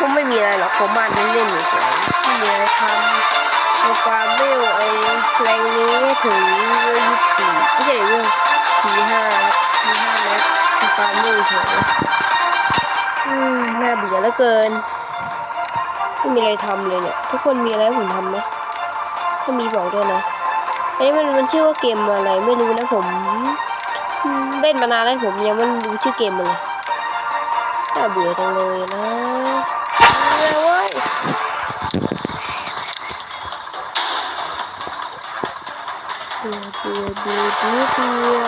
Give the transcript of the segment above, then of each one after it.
ผมไม่มีอะไรหรอกผมบ้านเล่นๆเฉยไม่มีอะไรทำเอาฟาร์มเวลไอ้แรงนี้ให้ถึงเวลยี่สิบสี่ไม่ใช่เรื่องทีห้าทีห้าเมตรมีฟาร์มเวลเฉยอืมน่าเบื่อเหลือเกินไม่มีอะไรทำเลยเนี่ย ทุกคนมีอะไรผมทำไหมถ้ามีบอกด้วยนะอันนี้มันมันชื่อว่าเกมอะไรไม่รู้นะผมอืมเล่นมานานแล้วผมยังไม่รู้ชื่อเกมมันเลยน่าเบื่อจังเลยนะ เบื่อเว้ยเบื่อเบื่อเบื่อเบื่อเบื่อ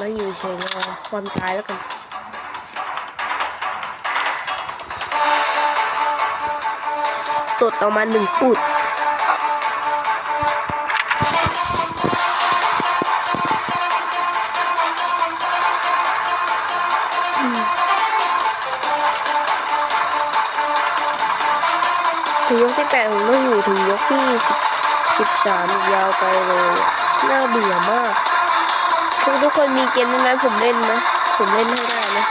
มาอยู่เฉยรอความตายแล้วกัน ตดออกมาหนึ่งปุดถึงยกที่แปดผมต้องอยู่ถึงยกที่สิบสามยาวไปเลยน่าเบื่อมากทุกทุกคนมีเกมนั้นๆผมเล่นไหมผมเล่นให้ได้นะ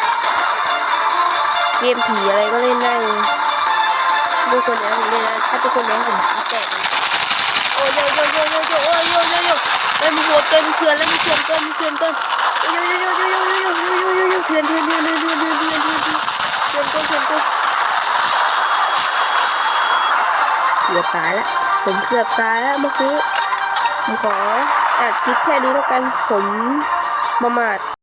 เกมผีอะไรก็เล่นได้เลย ทุกคนนะผมเล่นนะถ้าทุกคนนะผมแจกโอ้ยโยโยโยโยโยโอ้ยโยโยโยเต็มหัวเต็มเขื่อนแล้วมีเขื่อนต้นมีเขื่อนต้นโอ้ยโยโยโยโยโยโยโยโยโยโยเขื่อนเขื่อนเขื่อนเขื่อนเขื่อนเขื่อนเขื่อนเขื่อนเขื่อนต้นเขื่อนต้นเกือบตายแล้วผมเกือบตายแล้วเมื่อกี้ผมขออัดคลิปแค่นี้แล้วกันผมมามาด